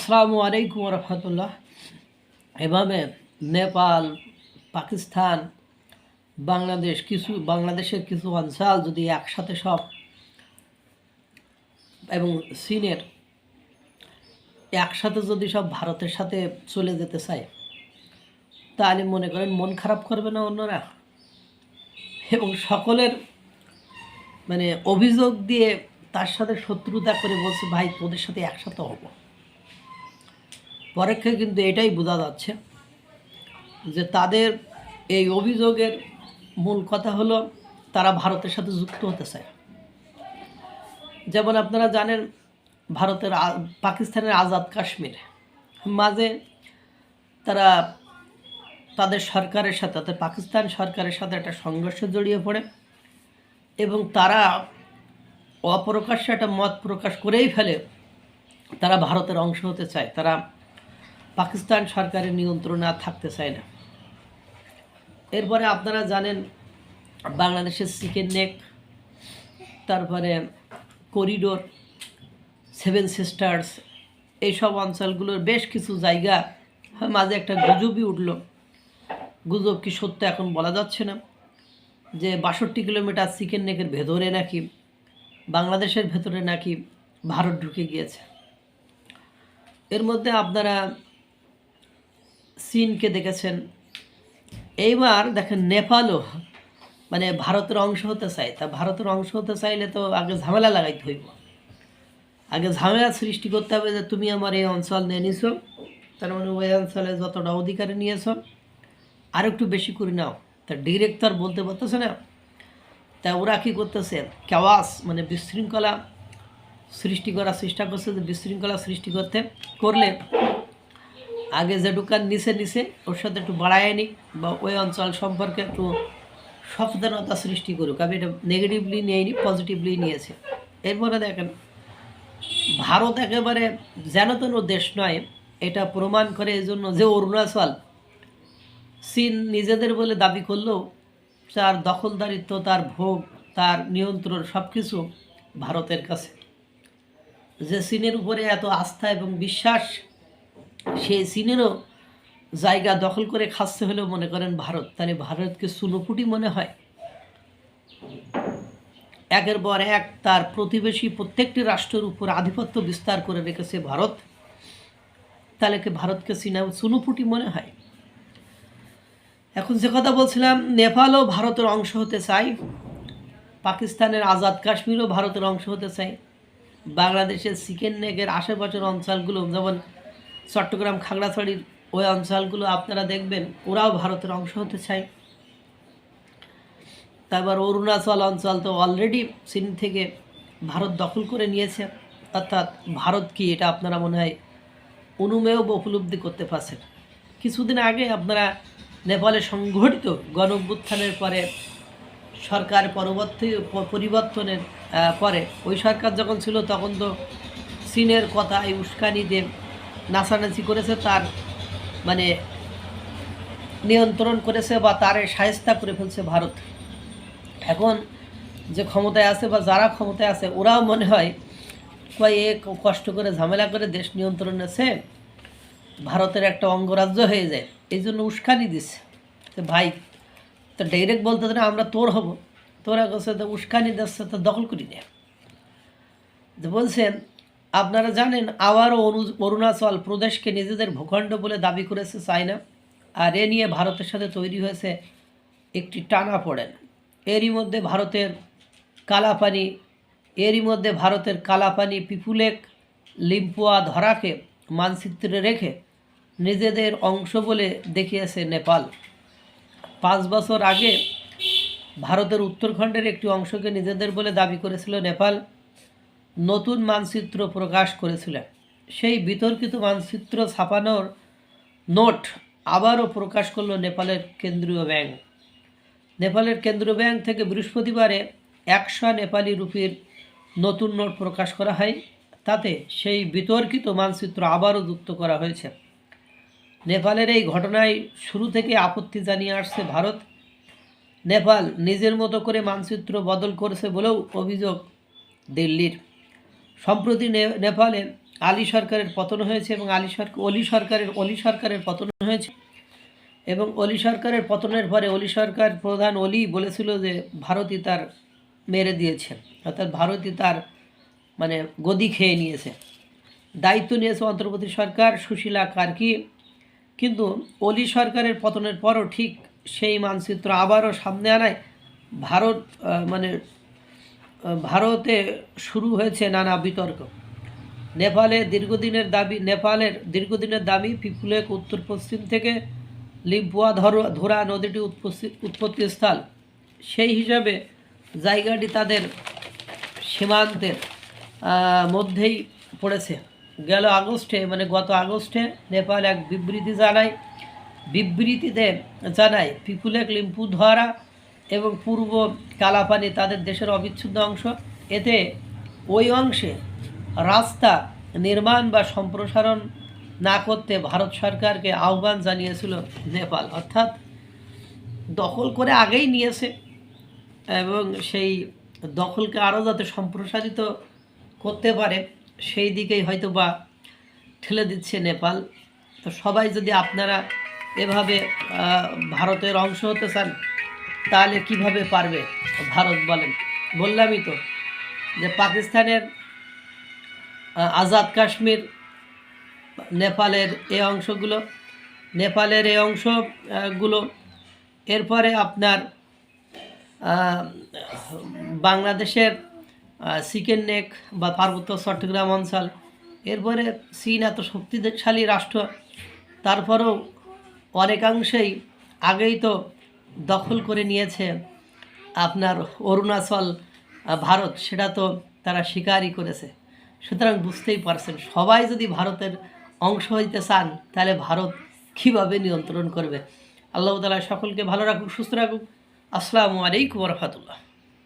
আসসালামু আলাইকুম রহমতুল্লাহ। এভাবে নেপাল, পাকিস্তান, বাংলাদেশ কিছু, বাংলাদেশের কিছু অঞ্চল যদি একসাথে সব এবং চীনের একসাথে যদি সব ভারতের সাথে চলে যেতে চায়, তাহলে মনে করেন মন খারাপ করবে না অন্যরা। এবং সকলের মানে অভিযোগ দিয়ে তার সাথে শত্রুতা করে বলছে, ভাই, তোদের সাথে একসাথে হব। পরীক্ষায় কিন্তু এটাই বোঝা যাচ্ছে যে তাদের এই অভিযোগের মূল কথা হলো তারা ভারতের সাথে যুক্ত হতে চায়। যেমন আপনারা জানেন, ভারতের পাকিস্তানের আজাদ কাশ্মীর। মাঝে তারা তাদের সরকারের সাথে, অর্থাৎ পাকিস্তান সরকারের সাথে একটা সংঘর্ষ জড়িয়ে পড়ে এবং তারা অপ্রকাশ্যে একটা মত প্রকাশ করেই ফেলে তারা ভারতের অংশ হতে চায়। তারা পাকিস্তান সরকারের নিয়ন্ত্রণে আর থাকতে চায় না। এরপরে আপনারা জানেন বাংলাদেশের চিকেন নেক তারপরে করিডোর সেভেন সিস্টার্স এইসব অঞ্চলগুলোর বেশ কিছু জায়গা মাঝে একটা গুজবই উঠল। গুজব কি সত্য এখন বলা যাচ্ছে না। যে বাষট্টি কিলোমিটার চিকেন নেকের ভেতরে নাকি, বাংলাদেশের ভেতরে নাকি ভারত ঢুকে গিয়েছে। এর মধ্যে আপনারা চীনকে দেখেছেন। এইবার দেখেন নেপালও মানে ভারতের অংশ হতে চায়। তা ভারতের অংশ হতে চাইলে তো আগে ঝামেলা লাগাইতে হইব। আগে ঝামেলা সৃষ্টি করতে হবে যে তুমি আমার এই অঞ্চল নিয়ে নিছো, তার মানে ওই অঞ্চলে যতটা অধিকারে নিয়েছো আর একটু বেশি করে নাও। তা ডিরেক্ট তো আর বলতে পারতেছে না। তা ওরা কী করতেছে? কেওয়াস মানে বিশৃঙ্খলা সৃষ্টি করার চেষ্টা করছে, যে বিশৃঙ্খলা সৃষ্টি করতে, করলে আগে যে দোকান নিচে নিচে ওর সাথে একটু বাড়ায় নিক বা ওই অঞ্চল সম্পর্কে একটু সচেতনতা সৃষ্টি করুক। আমি এটা নেগেটিভলি নিয়েনি পজিটিভলি নিয়েছে। এরপরে দেখেন, ভারত একেবারে যেন তেন দেশ নয়, এটা প্রমাণ করে এই জন্য যে অরুণাচল চীন নিজেদের বলে দাবি করলেও তার দখলদারিত্ব, তার ভোগ, তার নিয়ন্ত্রণ সব কিছু ভারতের কাছে। যে চীনের উপরে এত আস্থা এবং বিশ্বাস সেই চীনেরও জায়গা দখল করে খাচ্ছে হলেও মনে করেন ভারত। তাহলে ভারতকে সুনোপুটি মনে হয়? একের পর এক তার প্রতিবেশী প্রত্যেকটি রাষ্ট্রের উপর আধিপত্য বিস্তার করে রেখেছে ভারত। তাহলে কি ভারতকে চীনা সুনুপুটি মনে হয়? এখন যে কথা বলছিলাম, নেপালও ভারতের অংশ হতে চাই পাকিস্তানের আজাদ কাশ্মীরও ভারতের অংশ হতে চাই বাংলাদেশের চিকেন নেকের আশেপাশের অঞ্চলগুলো যেমন চট্টগ্রাম খাগড়াছড়ির ওই অঞ্চলগুলো আপনারা দেখবেন, ওরাও ভারতের অংশ হতে চায়। তারপর অরুণাচল অঞ্চল তো অলরেডি চীন থেকে ভারত দখল করে নিয়েছে। অর্থাৎ ভারত কি এটা আপনারা মনে হয় অনুমেয় উপলব্ধি করতে পারছেন। কিছুদিন আগে আপনারা নেপালে সংঘটিত গণ পরে সরকার পরবর্তী পরিবর্তনের পরে ওই সরকার যখন ছিল তখন তো চীনের কথায় উস্কানি দিয়ে নাচানাচি করেছে, তার মানে নিয়ন্ত্রণ করেছে বা তারে সায়স্তা করে ফেলছে ভারত। এখন যে ক্ষমতায় আছে বা যারা ক্ষমতায় আছে, ওরাও মনে হয় কয় এ কষ্ট করে ঝামেলা করে দেশ নিয়ন্ত্রণ আছে ভারতের একটা অঙ্গরাজ্য হয়ে যায়। এই জন্য উস্কানি দিচ্ছে তো ভাই, তো ডাইরেক্ট বলতে না, আমরা তোর হব। তোরা কাছে তো উস্কানি দিচ্ছে, তো দখল করি না। বলছেন আপনারা জানেন আবারও অরু- অরুণাচল প্রদেশকে নিজেদের ভূখণ্ড বলে দাবি করেছে চায়না। আর এ নিয়ে ভারতের সাথে তৈরি হয়েছে একটি টানা পড়েন। এরই মধ্যে ভারতের কালাপানি, এরই মধ্যে ভারতের কালাপানি পিপুলেক লিম্পুয়া ধরাকে মানচিত্রে রেখে নিজেদের অংশ বলে দেখিয়েছে নেপাল। পাঁচ বছর আগে ভারতের উত্তরখণ্ডের একটি অংশকে নিজেদের বলে দাবি করেছিল নেপাল। নতুন মানচিত্র প্রকাশ করেছিলেন। সেই বিতর্কিত মানচিত্র ছাপানোর নোট আবারও প্রকাশ করল নেপালের কেন্দ্রীয় ব্যাংক। নেপালের কেন্দ্রীয় ব্যাংক থেকে বৃহস্পতিবারে একশো নেপালি রুপির নতুন নোট প্রকাশ করা হয়। তাতে সেই বিতর্কিত মানচিত্র আবারও যুক্ত করা হয়েছে। নেপালের এই ঘটনায় শুরু থেকে আপত্তি জানিয়ে আসছে ভারত। নেপাল নিজের মতো করে মানচিত্র বদল করেছে বলেও অভিযোগ দিল্লির। সম্প্রতি নেপালে আলী সরকারের পতন হয়েছে এবং আলী সরকার অলি সরকারের অলি সরকারের পতন হয়েছে। এবং অলি সরকারের পতনের পরে অলি সরকার প্রধান অলি বলেছিল যে ভারতই তার মেরে দিয়েছে। অর্থাৎ ভারতই তার মানে গদি খেয়ে নিয়েছে। দায়িত্ব নিয়েছে অন্তর্বর্তী সরকার সুশীলা কার্কি। কিন্তু অলি সরকারের পতনের পরও ঠিক সেই মানচিত্র আবারও সামনে আনায় ভারত মানে ভারতে শুরু হয়েছে নানা বিতর্ক। নেপালে দীর্ঘদিনের দাবি, নেপালের দীর্ঘদিনের দাবি পিপুলেক উত্তর পশ্চিম থেকে লিম্পুয়া ধরা নদীটি উৎপত্তি উৎপত্তিস্থল সেই হিসাবে জায়গাটি তাদের সীমান্তের মধ্যেই পড়েছে। গেল আগস্টে মানে গত আগস্টে নেপাল এক বিবৃতি জানায়। বিবৃতিতে জানায় পিপুলেক লিম্পু ধরা এবং পূর্ব কালাপানি তাদের দেশের অবিচ্ছেদ্য অংশ। এতে ওই অংশে রাস্তা নির্মাণ বা সম্প্রসারণ না করতে ভারত সরকারকে আহ্বান জানিয়েছিল নেপাল। অর্থাৎ দখল করে আগেই নিয়েছে এবং সেই দখলকে আরও যাতে সম্প্রসারিত করতে পারে, সেই দিকেই হয়তো বা ঠেলে দিচ্ছে নেপাল। তো সবাই যদি আপনারা এভাবে ভারতের অংশ হতে চান তাহলে কীভাবে পারবে? ভারত বলেন। বললামই তো যে পাকিস্তানের আজাদ কাশ্মীর, নেপালের এই অংশগুলো, নেপালের এই অংশগুলো এরপরে আপনার বাংলাদেশের চিকেন নেক বা পার্বত্য চট্টগ্রাম অঞ্চল, এরপরে চীন এত শক্তিশালী রাষ্ট্র, তারপরেও অনেকাংশেই আগেই তো দখল করে নিয়েছে আপনার অরুণাচল ভারত, সেটা তো তারা স্বীকারই করেছে। সুতরাং বুঝতেই পারছেন, সবাই যদি ভারতের অংশ হইতে চান, তাহলে ভারত কীভাবে নিয়ন্ত্রণ করবে? আল্লাহ তালা সকলকে ভালো রাখুক, সুস্থ রাখুক। আসসালামু আলাইকুম রহমতুল্লাহ।